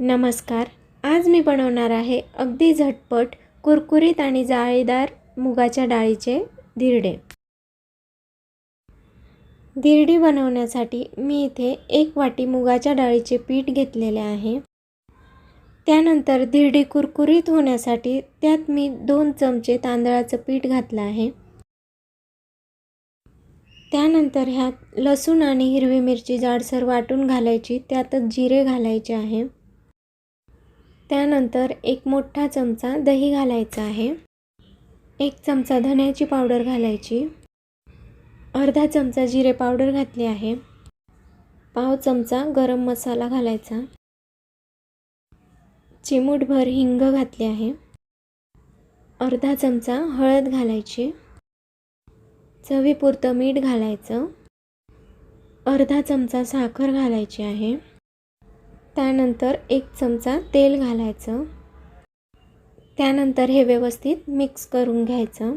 नमस्कार. आज मी बनवणार आहे अगदी झटपट कुरकुरीत आणि जाळीदार मुगाच्या डाळीचे धिरडे. धिरडी बनवण्यासाठी मी इथे एक वाटी मुगाच्या डाळीचे पीठ घेतलेले आहे. त्यानंतर धिरडी कुरकुरीत होण्यासाठी त्यात मी दोन चमचे तांदळाचं पीठ घातलं आहे. त्यानंतर ह्यात लसूण आणि हिरवी मिरची जाडसर वाटून घालायची त्यातच जिरे घालायचे आहे. त्यानंतर एक मोठा चमचा दही घालायचा आहे. एक चमचा धण्याची पावडर घालायची. अर्धा चमचा जिरे पावडर घातली आहे. पाव चमचा गरम मसाला घालायचा. चिमूटभर हिंग घातली आहे. अर्धा चमचा हळद घालायची. चवीपुरतं मीठ घालायचं. अर्धा चमचा साखर घालायची आहे. त्यानंतर एक चमचा तेल घालायचं. त्यानंतर हे व्यवस्थित मिक्स करून घ्यायचं.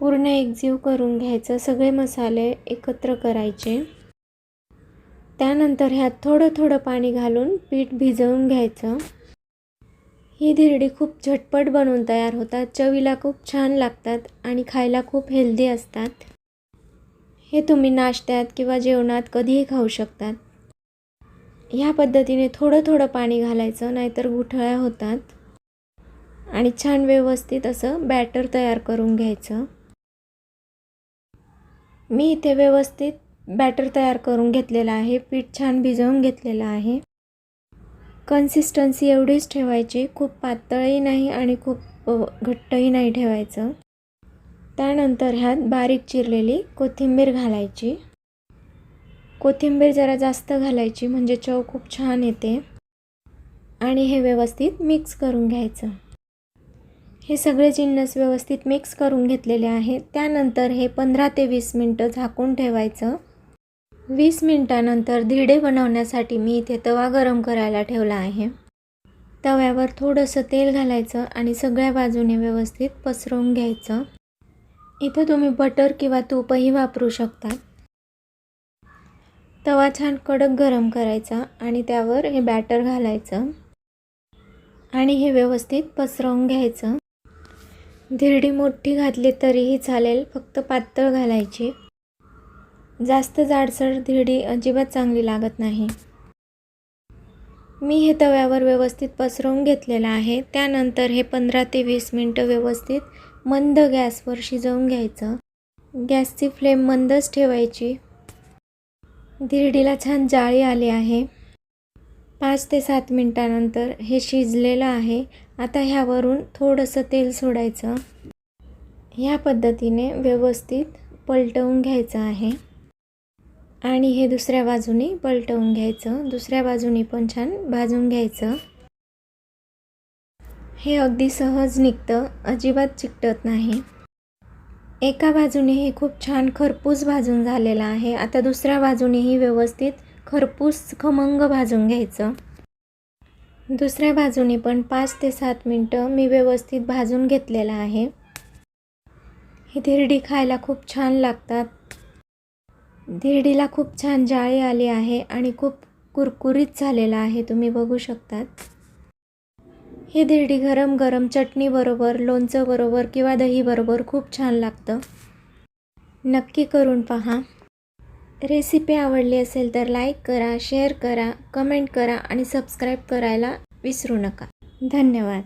पूर्ण एकजीव करून घ्यायचं. सगळे मसाले एकत्र करायचे. त्यानंतर ह्यात थोडं थोडं पाणी घालून पीठ भिजवून घ्यायचं. ही धिरडी खूप झटपट बनवून तयार होतात. चवीला खूप छान लागतात आणि खायला खूप हेल्दी असतात. हे तुम्ही नाश्त्यात किंवा जेवणात कधीही खाऊ शकतात. ह्या पद्धतीने थोडं थोडं पाणी घालायचं नाहीतर गुठळ्या होतात. आणि छान व्यवस्थित असं बॅटर तयार करून घ्यायचं. मी इथे व्यवस्थित बॅटर तयार करून घेतलेलं आहे. पीठ छान भिजवून घेतलेलं आहे. कन्सिस्टन्सी एवढीच ठेवायची. खूप पातळही नाही आणि खूप घट्टही नाही ठेवायचं. त्यानंतर ह्यात बारीक चिरलेली कोथिंबीर घालायची. कोथिंबीर जरा जास्त घालायची म्हणजे चव खूप छान येते. आणि हे व्यवस्थित मिक्स करून घ्यायचं. हे सगळे जिन्नस व्यवस्थित मिक्स करून घेतलेले आहे त्यानंतर हे पंधरा ते वीस मिनटं झाकून ठेवायचं. वीस मिनटानंतर धिडे बनवण्यासाठी मी इथे तवा गरम करायला ठेवला आहे. तव्यावर थोडंसं तेल घालायचं आणि सगळ्या बाजूने व्यवस्थित पसरवून घ्यायचं. इथं तुम्ही बटर किंवा तूपही वापरू शकता. तवा छान कडक गरम करायचा आणि त्यावर हे बॅटर घालायचं. आणि हे व्यवस्थित पसरवून घ्यायचं. धिरडी मोठी घातली तरीही चालेल फक्त पातळ घालायची. जास्त जाडसर धिरडी अजिबात चांगली लागत नाही. मी हे तव्यावर व्यवस्थित पसरवून घेतलेलं आहे. त्यानंतर हे पंधरा ते वीस मिनटं व्यवस्थित मंद गॅसवर शिजवून घ्यायचं. गॅसची फ्लेम मंदच ठेवायची. धिरडीला छान जाळी आली आहे. पाच ते सात मिनटानंतर हे शिजलेलं आहे. आता ह्यावरून थोडंसं तेल सोडायचं. ह्या पद्धतीने व्यवस्थित पलटवून घ्यायचं आहे. आणि हे दुसऱ्या बाजूने पलटवून घ्यायचं. दुसऱ्या बाजूने पण छान भाजून घ्यायचं. हे अगदी सहज निघतं. अजिबात चिकटत नाही. एका बाजूने हे खूप छान खरपूस भाजून झालेलं आहे. आता दुसऱ्या बाजूनेही व्यवस्थित खरपूस खमंग भाजून घ्यायचं. दुसऱ्या बाजूने पण पाच ते सात मिनटं मी व्यवस्थित भाजून घेतलेलं आहे. ही धिरडी खायला खूप छान लागतात. धिरडीला खूप छान जाळी आली आहे आणि खूप कुरकुरीत झालेला आहे. तुम्ही बघू शकतात. हे धिरडी गरम गरम चटणीबरोबर लोणचंबरोबर किंवा दहीबरोबर खूप छान लागतं. नक्की करून पहा. रेसिपी आवडली असेल तर लाईक करा शेअर करा कमेंट करा आणि सबस्क्राईब करायला विसरू नका. धन्यवाद.